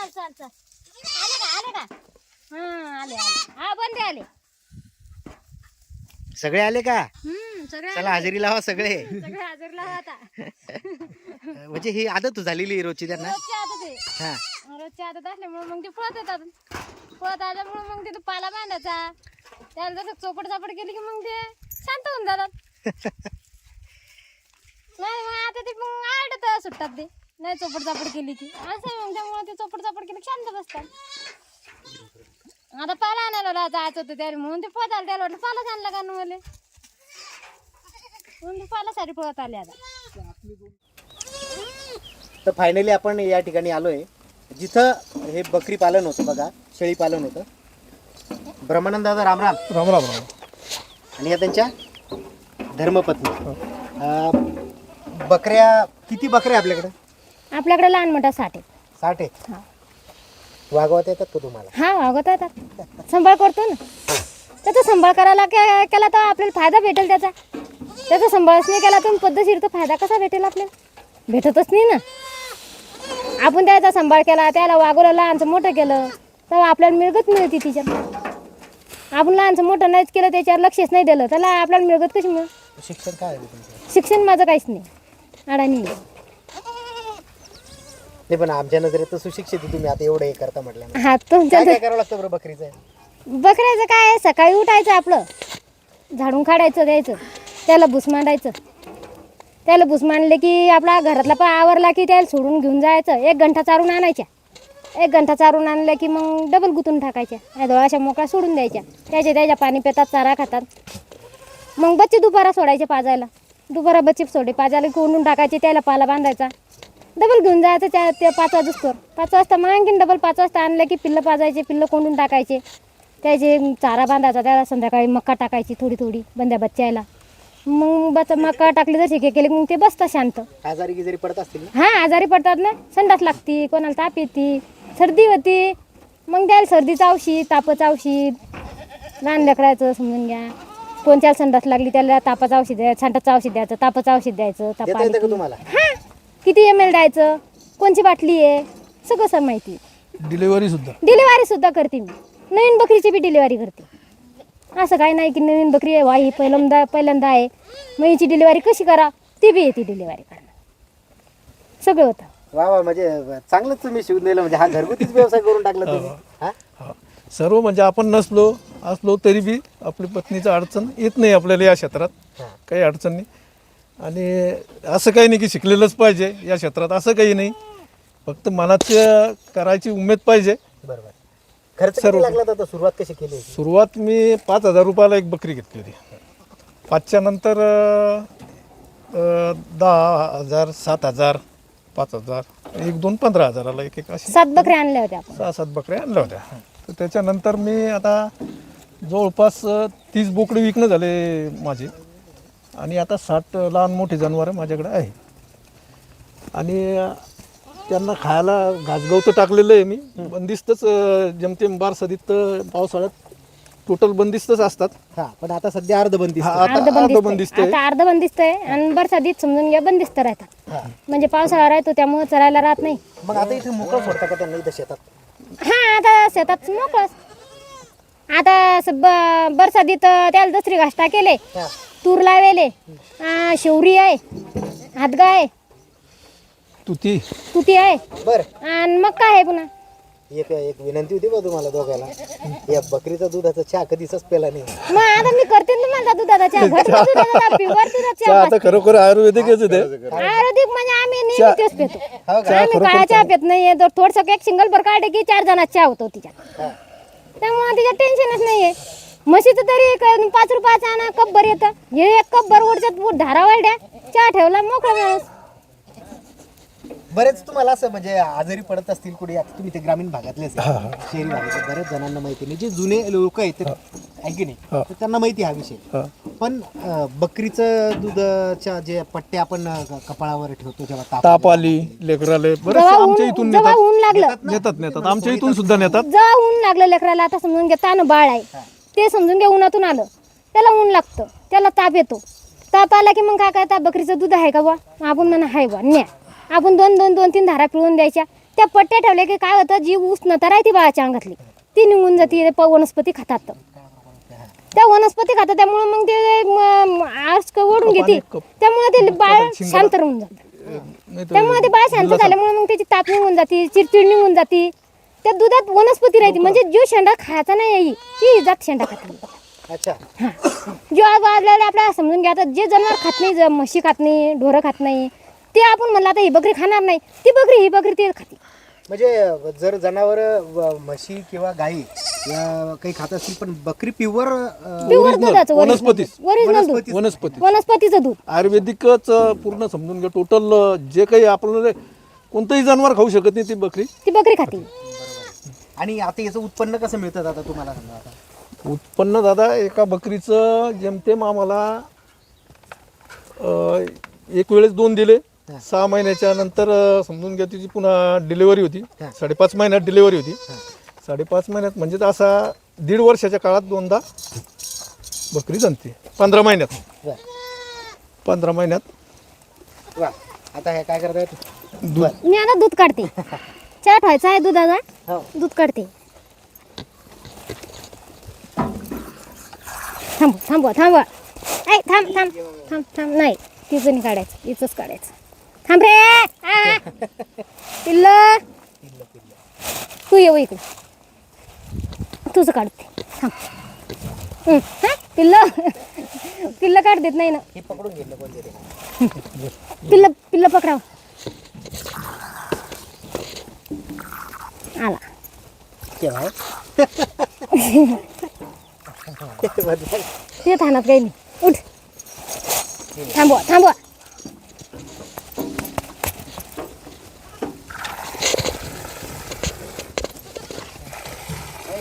चाल चाल चाल. आले का आले का? हा आले आले. हा बंदे आले. सगळे आले का? हम्म सगळे चला हजेरी लावा सगळे. सगळे हजर लावा आता. म्हणजे ही आदत झालेली आहे रोजची त्यांना. रोजच्या आता ते हा. रोजच्या आदत असल्यामुळे मग ते पळत येतात. पळत आल्यामुळे मग तिथं पाला बांधायचा. त्याला जसं चोपड चापड केली की मग ते शांत होऊन जातात. नाही मग आता ते मग आडत सुटतात ते. नाही चोपड चापड केली की असं मग त्यामुळे ते चोपड चापड केली की शांत बसतात. आता पाला आणायला जायचं होतं त्याला. म्हणून ते पळत आलं त्याला वाटलं पालाच आणला का मला म्हणून ते पालासाठी पळत आले आता. तर फायनली आपण या ठिकाणी आलोय. जिथं हे बकरी पालन होतं बघा शेळी पालन होतं. ब्रह्मानंद दादा रामराम राम. राम राम आणि या त्यांच्या धर्मपत्नी. अं, बकऱ्या किती बकऱ्या आपल्याकडे? आपल्याकडे लहान मोठा साठ साठ आहे हा. वागवता येतात का तुम्हाला? हा वागवत येतात. सांभाळ करतो ना. त्याचा सांभाळ करायला के- केला तर आपल्याला फायदा भेटेल त्याचा. त्याचा सांभाळच नाही केला तर पद्धतशीर तर फायदा कसा भेटेल आपल्याला? भेटतच नाही ना. आपण त्याचा सांभाळ केला त्याला वागवलं लहानचं मोठं केलं तेव्हा आपल्याला मिळगत मिळते तिच्यात. आपण लहानचं मोठं नाहीच केलं त्याच्यावर लक्षच नाही दिलं त्याला आपल्याला मिळगत कशी मिळ शिक्षण काय आहे तुमचं? शिक्षण माझं काहीच नाही. अडाणी आहे. नाही पण आमच्या नजरेत तर सुशिक्षित आहे तुम्ही. आता एवढं हे करता म्हटलं हा तुमच्या काय काय करावं लागतं बरं बकरीचं? बकऱ्याचं काय आहे, सकाळी उठायचं आपलं. झाडून काढायचं द्यायचं. त्याला भुस मांडायचं. त्याला भुस मांडले की आपला घरातला पण आवरला की त्याला सोडून घेऊन जायचं. एक घंटा चारून आणायच्या. एक घंटा चारून आणलं की मग डबल गुतून टाकायच्या. डोळ्याच्या मोकळ्या सोडून द्यायच्या. त्याच्या त्याच्या पाणी पितात चारा खातात. मग बच्चे दुपारा सोडायचे पाजायला. दुपारा बच्चे सोडे पाजायला कोंडून टाकायचे त्याला पाला बांधायचा. डबल घेऊन जायचं त्या त्या पाच वाजता पाच वाजता मग आणखीन डबल पाच वाजता आणलं की पिल्लं पाजायचे पिल्लं कोंडून टाकायचे. त्याचे चारा बांधायचा त्याला संध्याकाळी मक्का टाकायची थोडी थोडी बंद्या बच्च्याला. मग बच्चा मक्का टाकले जर शेके केले मग ते बसतात शांत. आजारी गिजारी पडत असतील ना? हा आजारी पडतात ना. संडास लागती कोणाला ताप येते सर्दी होती. मग द्यायला सर्दीचं औषध तापाचं औषध. लहान लेकरायचं समजून घ्या. कोणत्याला संडास लागली त्याला तापाचं औषध द्यायचं संडासचं औषध द्यायचं तापाचं औषध द्यायचं ताप देता आली येतं का की. तुम्हाला? हा किती एम एल द्यायचं कोणची बाटली आहे? सगळं सर माहिती. डिलिव्हरी सुद्धा. डिलिव्हरी सुद्धा करते मी. नवीन बकरीची बी डिलिव्हरी करते. असं काही नाही की नवीन बकरी आहे वा ही पहिल्यांदा पहिल्यांदा आहे. मग हिची डिलिव्हरी कशी करा ती बी येते डिलिव्हरी करणं. सगळं होतं. वा वा म्हणजे चांगलंच तुम्ही शिवून दिलं म्हणजे हा घरगुतीच व्यवसाय करून टाकला तुम्ही. हा हा. सर्व म्हणजे आपण नसलो असलो तरी बी आपली पत्नीचं अडचण येत नाही आपल्याला या क्षेत्रात. काही अडचण नाही. आणि असं काही नाही की शिकलेलंच पाहिजे या क्षेत्रात असं काही नाही. फक्त मनाचं करायची उमेद पाहिजे. बरोबर. खर्च किती लागला होता सुरुवात कशी केली होती? सुरुवात मी पाच हजार रुपयाला एक बकरी घेतली होती. पाचच्या नंतर अं, अं, दहा हजार सात हजार पाच हजार एक दोन पंधरा हजाराला एक एक अशी सात बकऱ्या आणल्या होत्या आपण. सहा सात बकऱ्या आणल्या होत्या. तर त्याच्यानंतर मी आता जवळपास अ, तीस बोकडे विकणं झाले माझे. आणि आता साठ लहान मोठे जनावरं माझ्याकडे आहे. आणि त्यांना खायला घासगवतं टाकलेलं आहे मी. बंदिस्तच जेमतेम बार सदित पावसाळ्यात टोटल बंदिस्तच असतात. हा पण आता सध्या हा अर्ध अर्ध बंदिस्त बंदिस्त आहे. आहे आता अर्ध बंदिस्त आहे आणि बरसातीत समजून घ्या बंदिस्त राहतात. म्हणजे पावसाळा राहतो त्यामुळे चरायला राहत नाही. मग आता इथे मोकळं सोडता का त्यांना इथं शेतात? हा आता शेतात मोकळच. आता स- ब- बरसातीत त्याला दसरी घास टाकेले. हा. तूर लावेले. आ, शेवरी आहे. हातगा आहे. तुती. तुती आहे. बर. आणि मग काय आहे पुन्हा? एक एक विनंती होती बा तुम्हाला दोघायला या बकरीचा दुधाचा चहा कधीच पेला नाही. मग आता मी करते ना तुम्हाला दुधाचा चहा. घरचा दुधाचा प्युअर दुधाचा चहा. चहा आता खरोखर आयुर्वेदिकच आहे ते. आयुर्वेदिक म्हणजे आम्ही नेहमी तेच पितो. हो का? आम्ही काळा चहा पित नाहीये. तर थोडस एक सिंगल भर काढले की चार जणात चहा होतो तिच्या. त्यामुळे तिच्या टेन्शनच नाहीये. म्हशीचं तरी एक पाच रुपयाचा आणा कप भर येतं. हे एक कप भर ओढच्यात धारा वाढल्या चहा ठेवला मोकळा माणूस. बरेच तुम्हाला असं म्हणजे आजारी पडत असतील कुठे आता तुम्ही ते ग्रामीण भागातलेच आहे. शहरी भागातले बरेच जणांना माहिती नाही जे जुने लोक आहेत ते आहे की नाही. तर त्यांना माहिती आहे हा विषय. पण अं, बकरीचं दुधाच्या जे पट्टे आपण अं, कपाळावर ठेवतो जेव्हा ताप ताप आली लेकराले जेव्हा आमच्या ऊन इथून जेव्हा नेतात. ऊन लागलं. नेतात नेतात आमच्या इथून सुद्धा नेतात. जेव्हा ऊन लागलं लेकराला आता समजून घ्या तानं बाळ आहे. ते समजून घ्या उन्हातून आलं. त्याला ऊन लागतं. त्याला ताप येतो. ताप आला की मग काय काय बकरीचं दूध आहे का बा आपण म्हणा हाय बा न्या. आपण दोन दोन दोन तीन धारा पिळून द्यायच्या. त्या पट्ट्या ठेवल्या की काय होतं? जी उष्णता राहते बाळाच्या अंगातली. ती निघून जाते प- वनस्पती खातात. त्या वनस्पती खातात. त्यामुळे मग ते क- ओढून घेते. त्यामुळे ते बाळ शांत राहून जातं. त्यामुळे ते बाळ शांत झाल्यामुळे मग त्याची ताप निघून जाते चिडचिड निघून जाते. त्या दुधात वनस्पती राहते. म्हणजे जो शेंडा खायचा नाही ती जात शेंडा खाते. अच्छा. जो आज वाजलेला आपल्याला समजून घ्या. आता जे जनावर खात नाही ज- म्हशी खात नाही ढोरं खात नाही ते आपण म्हणलं आता ही बकरी खाणार नाही. ती बकरी ही बकरी ते खाते. म्हणजे जर जनावर म्हशी किंवा गाई या काही खात असतील पण बकरी प्युअर प्युअर दुधाचं वनस्पतीच. ओरिजिनल दूध. वनस्पती वनस्पतीचं. दूध. आयुर्वेदिकच पूर्ण समजून घ्या. टोटल जे काही आपल्याला कोणतंही जनावर खाऊ शकत नाही ती बकरी. ती बकरी खाते. आणि आता याचं उत्पन्न कसं मिळतं आता तुम्हाला सांगा आता? उत्पन्न दादा एका बकरीचं जेमतेम आम्हाला अं, एक वेळेस दोन दिले. सहा महिन्याच्या नंतर अं, समजून घ्या तिची पुन्हा डिलिव्हरी होती. साडेपाच महिन्यात डिलिव्हरी होती. साडेपाच महिन्यात म्हणजे तर असा दीड वर्षाच्या काळात दोनदा बकरी जणते पंधरा महिन्यात. बर. पंधरा महिन्यात. वा. आता हे काय करतायत दूध. मी आता दूध काढते. चहा ठेवायचा आहे दुधाचा. हो. दूध काढते. थांब थांबवा थांबवा ऐ थांब थांब थांब थांब. नाही तिचं नाही काढायचं तिचंच काढायचं. थांब रे. आ! पिल्ल. तू ये इकडे. तुझं काढते थांब. हं, हा? पिल्ल. पिल्ल काढ देत नाही ना. हे पकडून घेतलं कोणतरी. पिल्ल पिल्ल पकडाव. आला. केव्हा? ते थांबत काही नाही उठ. थांबवा थांबवा.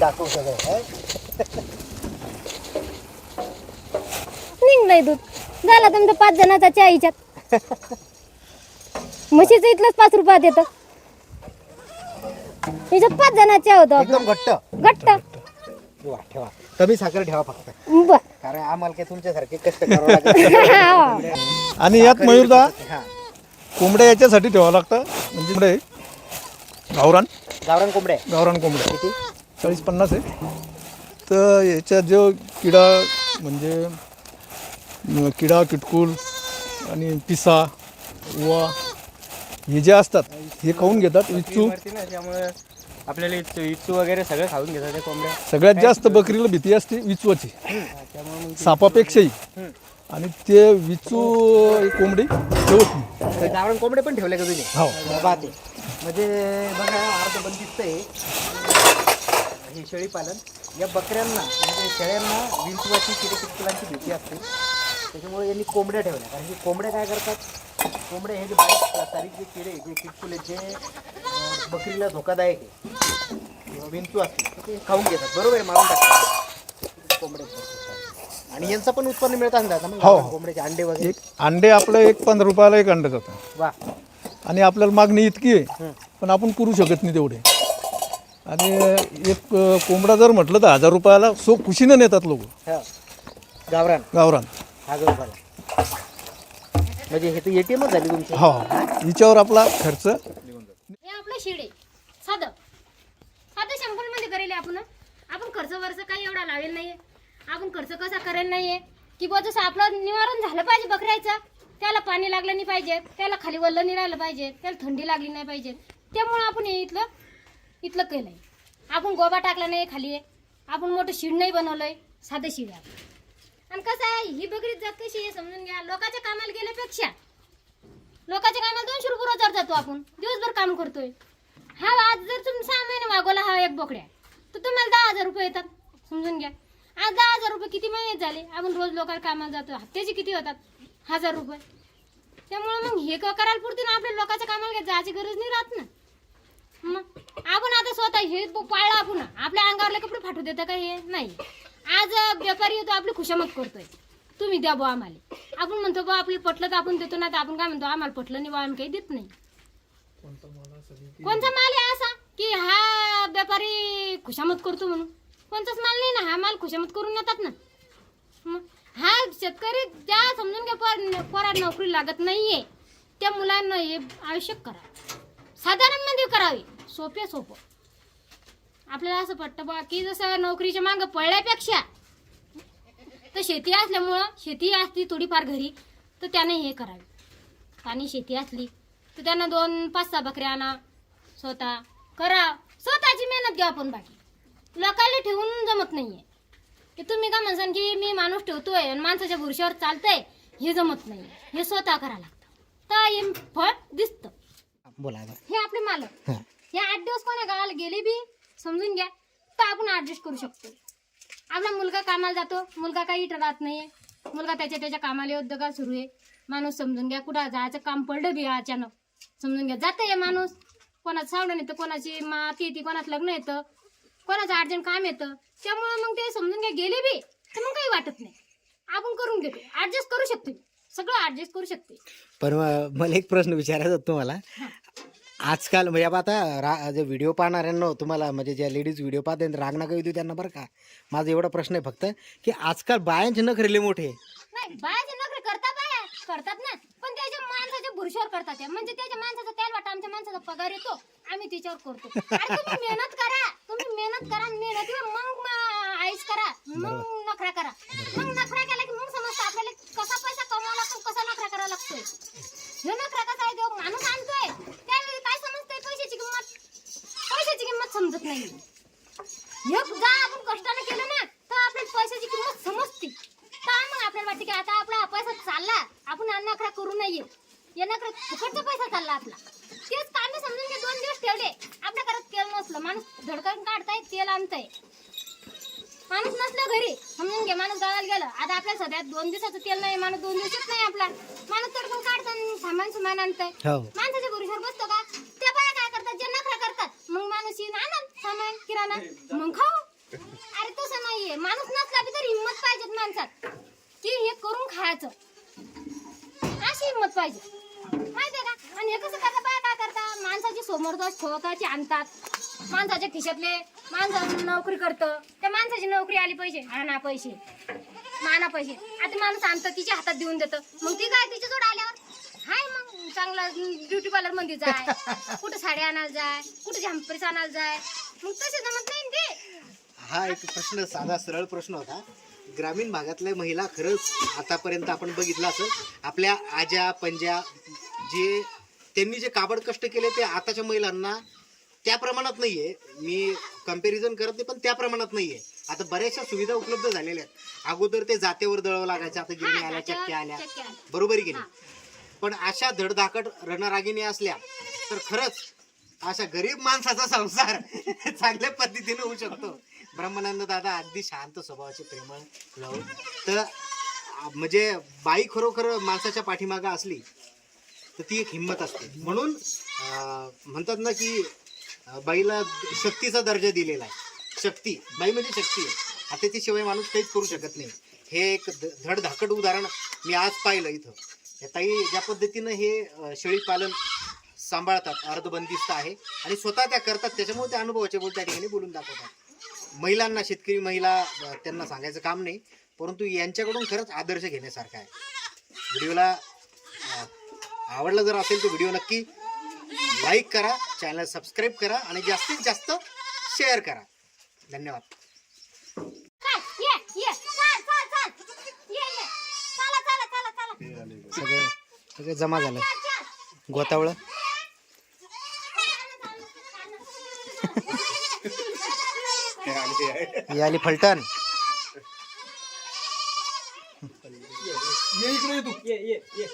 दाखवू? निघलंय दूध. झाला तुमचा पाच जणाचा चहा हिच्यात. म्हशीचं इथलंच पाच रुपयात येतं. पाच जणाचा होतो एकदम घट्ट. घट्ट. ठेवा. कमी साखर ठेवा फक्त. बर. कारण आम्हाला काय तुमच्यासारखे कष्ट करावं आणि यात मयूरदा हा. कोंबड्या याच्यासाठी ठेवावं लागतं. म्हणजे कोंबडे. गावरान. गावरान कोंबड्या गावरान कोंबड्या किती? चाळीस पन्नास आहे. तर याच्यात जो किडा म्हणजे किडा किटकूल आणि पिसा वा हे जे असतात हे खाऊन घेतात. विच्चू त्यामुळे आपल्याला इच्चू वगैरे सगळं खाऊन घेतात कोंबड्या. सगळ्यात जास्त बकरीला भीती असते विचवाची सापापेक्षाही. आणि ते विचू कोंबडी ठेवत नाही. गावरान कोंबडे पण ठेवले का तुम्ही? हो. बाते म्हणजे बघा अर्ध बंदिस्त आहे हे शेळी पालन या बकऱ्यांना म्हणजे शेळ्यांना विंचवाची किडकिटकुलांची भीती असते. त्याच्यामुळे यांनी कोंबड्या ठेवल्या. कारण की कोंबड्या काय करतात? कोंबड्या हे जे बारीक तारीख जे किडे जे किटकुले जे अं, बकरीला धोकादायक आहे. विंचू असते तर ते खाऊन घेतात बरोबर आहे मारून टाकतात कोंबड्या. आणि यांचं पण उत्पन्न मिळत मग हो. कोंबड्याचे अंडे वगैरे. एक अंडे आपलं एक पंधरा रुपयाला एक अंडे जातं वा. आणि आपल्याला मागणी इतकी आहे पण आपण करू शकत नाही तेवढे. आणि एक अ, कोंबडा जर म्हटलं तर हजार रुपयाला सो खुशीनं नेतात लोक. हा. गावरान. गावरान. हजार रुपयाला म्हणजे हे तर एटीएमच झाली तुमची. हो. हिच्यावर आपला खर्च. हे आपलं शिडे. साधं. करेल आपण? आपण खर्च वर्च काही एवढा लावेल नाहीये. आपण खर्च कसा करेल नाहीये? की बा जसं आपलं निवारण झालं पाहिजे बकऱ्याचं त्याला पाणी लागलं नाही पाहिजे त्याला खाली वल्लं नाही राहिलं पाहिजे त्याला थंडी लागली नाही पाहिजे. त्यामुळं आपण हे इथलं इथलं केलंय. आपण गोबा टाकला नाही खाली. आपण मोठं शिड नाही बनवलंय साधं शिड आहे आणि कसं आहे ही बकरी जात कशी आहे समजून घ्या. लोकांच्या कामाला गेल्यापेक्षा लोकांच्या कामाला दोनशे रुपये रोजार जातो आपण. दिवसभर काम करतोय. हा आज जर तुम्ही सहा महिने मागवला हा एक बोकड्या. तर तुम्हाला दहा हजार रुपये येतात. समजून घ्या. आज दहा हजार रुपये किती महिने झाले? आपण रोज लोकांना कामाला जातो. हप्त्याचे किती होतात? हजार रुपये. त्यामुळे मग हे करायला पुरते ना आपल्या लोकांच्या कामाला जायची गरज नाही राहत ना. मग आपण आता स्वतः हे ब- पाळलं आपण. आपल्या अंगावरले कपडे फाटू देतं का हे? नाही. आज व्यापारी येतो आपली खुशामत करतोय. तुम्ही द्या बुवा आम्हाला. आपण म्हणतो बुवा आपल्याला पटलं तर आपण देतो ना तर आपण काय म्हणतो आम्हाला पटलं नाही बुवा आम्ही काही देत नाही. कोणता माल आहे असा? खुशामत करतो म्हणून. कोणताच माल नाही ना हा माल खुशामत करून येतात ना. मग हा शेतकरी त्या समजून घ्या पोर पोराला नोकरी लागत नाहीये त्या मुलांना हे आवश्यक करा. साधारणमध्ये करावी. सोपे सोपं. आपल्याला असं पटतं बा की जसं नोकरीच्या मागं पडल्यापेक्षा तर शेती असल्यामुळं शेती असली थोडीफार घरी तर त्याने हे करावे. आणि शेती असली तर त्यांना दोन पाच सहा बकऱ्या आणा स्वतः करा. स्वतःची मेहनत घ्या आपण बाकी. लोकांना ठेवून जमत नाहीये. की तुम्ही काय म्हणसान की मी माणूस ठेवतोय आणि माणसाच्या बुरशावर चालतंय हे जमत नाही हे स्वतः करायला लागतं. तर हे फळ दिसतं. बोला. हे आपले मालक. हा. हे आठ दिवस कोणा गावाला गेले बी? समजून घ्या. तर आपण ऍडजस्ट करू शकतो. आपला मुलगा कामाला जातो. मुलगा काही इथं राहत नाहीये. मुलगा त्याच्या त्याच्या कामाला उद्योगात सुरू आहे. माणूस समजून घ्या. कुठं जायचं काम पडलं बी अचानक. समजून घ्या. जातं माणूस. कोणाचं सावडण येतं कोणाची माती येते कोणाचं लग्न येतं. कोणाचं अर्जंट काम येतं त्यामुळे मग ते समजून घ्या गेले बी तर मग काही वाटत नाही. आपण करून घेतो. ऍडजस्ट करू शकतो. सगळं ऍडजस्ट करू शकते. पण म- मला एक प्रश्न विचारायचा होता तुम्हाला. आजकाल म्हणजे आता रा जे व्हिडिओ पाहणाऱ्यांना तुम्हाला म्हणजे ज्या लेडीज व्हिडिओ पाहते राग नका येऊ देऊ त्यांना बरं का? माझा एवढा प्रश्न आहे फक्त की आजकाल बायांचे नख रेले मोठे आहे. नाही बायाचे नोकरी करतात बाया करतात ना. पण त्याच्या माणसाच्या बुरशावर करतात त्या. म्हणजे त्याच्या माणसाचा त्याला वाटतं आमच्या माणसाचा पगार येतो आम्ही त्याच्यावर करतो. अरे तुम्ही मेहनत करा. मेहनत करा मेहनतीवर मग म- आईस करा. मग नखरा करा. मग नखरा केला की मग समजतं आपल्याला कसा पैसा कमावा लागतो कसा नखरा करावा लागतोय हे नखरा कसा आहे तो माणूस आणतोय. त्यावेळी काय समजतंय? पैशाची किंमत. पैशाची किंमत समजत नाही. एक जा आपण कष्टाने केलं ना तर आपल्याला पैशाची किंमत समजते. तर मग आपल्याला वाटते की आता आपला हा पैसा चालला. आपण अन्न अकरा करू नये या नकरा फुकटचा पैसा चालला आपला. तेच कांदे समजून घे दोन दिवस ठेवले. आपल्या घरात तेल नसलं माणूस धडकन काढताय तेल आणताय. माणूस नसलं घरी समजून घे माणूस गावाला गेलं. आता आपल्या सध्या दोन दिवसाचं तेल नाही माणूस दोन दिवसात नाही आपला. माणूस तडकून काढताय सामान सुमान आणताय. हो. माणसाच्या गुरुशावर बसतो का? त्या बाया काय करतात? जे नखरा करतात. मग माणूस येईन आणन सामान किराणा. मग खाऊ. अरे तसं नाहीये. माणूस नसला बी तर हिंमत पाहिजे माणसात. की हे करून खायचं. अशी हिंमत पाहिजे. माहितीये का? आणि हे कसं करता करता? माणसाची समोर स्वतःची आणतात. माणसाच्या खिशातले माणसं नोकरी करतं. त्या माणसाची नोकरी आली पैसे आणा पैसे. माना पैसे. आता माणूस आणतं तिच्या हातात देऊन देतं. मग ती काय तिच्या जोड आल्यावर? हाय मग. चांगला ब्युटी पार्लरमध्ये जाय. कुठं साडी आणायला जाय? कुठं झॅम्परीस आणायला जाय? मग तसे जमत नाही ना ते. हा एक प्रश्न साधा सरळ प्रश्न होता. ग्रामीण भागातल्या महिला खरंच आतापर्यंत आपण बघितलं असेल आपल्या आज्या पंजा जे त्यांनी जे काबड कष्ट केले ते आताच्या महिलांना त्या प्रमाणात नाहीये. मी कंपॅरिझन करत नाही पण त्या प्रमाणात नाहीये. आता बऱ्याचशा सुविधा उपलब्ध झालेल्या आहेत. अगोदर ते जातेवर दळावं लागायचं आता गिरणी आल्या चक्क्या आल्या. बरोबर आहे की नाही? पण अशा धडधाकट रणरागिणी असल्या तर खरंच अशा गरीब माणसाचा संसार चांगल्या पद्धतीने होऊ शकतो. ब्रह्मानंद दादा अगदी शांत स्वभावाचे प्रेमळ लव तर म्हणजे बाई खरोखर माणसाच्या पाठीमागं असली तर ती एक हिंमत असते. म्हणून म्हणतात ना की बाईला शक्तीचा दर्जा दिलेला आहे. शक्ती बाई म्हणजे शक्ती आहे. आता त्याशिवाय माणूस काहीच करू शकत नाही. हे एक धडधाकट उदाहरण मी आज पाहिलं इथं. ताई ज्या पद्धतीनं हे शेळी पालन सांभाळतात अर्धबंदिस्त आहे आणि स्वतः त्या करतात त्याच्यामुळे त्या अनुभवाचे बोल त्या ठिकाणी बोलून दाखवतात. महिलांना शेतकरी महिला त्यांना सांगायचं काम नाही परंतु यांच्याकडून खरंच आदर्श घेण्यासारखा आहे. व्हिडिओला आवडला जर असेल तर व्हिडिओ नक्की लाईक करा चॅनल सबस्क्राईब करा आणि जास्तीत जास्त शेअर करा. धन्यवाद. चाल ये ये चाल चाल चाल. ये ये. चला चला चला चला. सगळे सगळे जमा झालं. गोतावळं ही आली फलटण. ये इकडे तू. ये ये ये.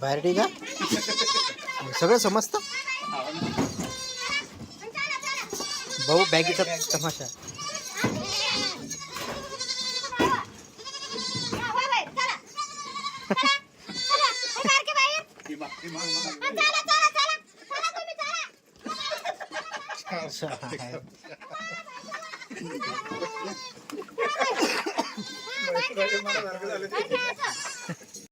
बाहेर ठीक आहे सगळं समजतं भाऊ बॅगीचा तमाशा। अच्छा।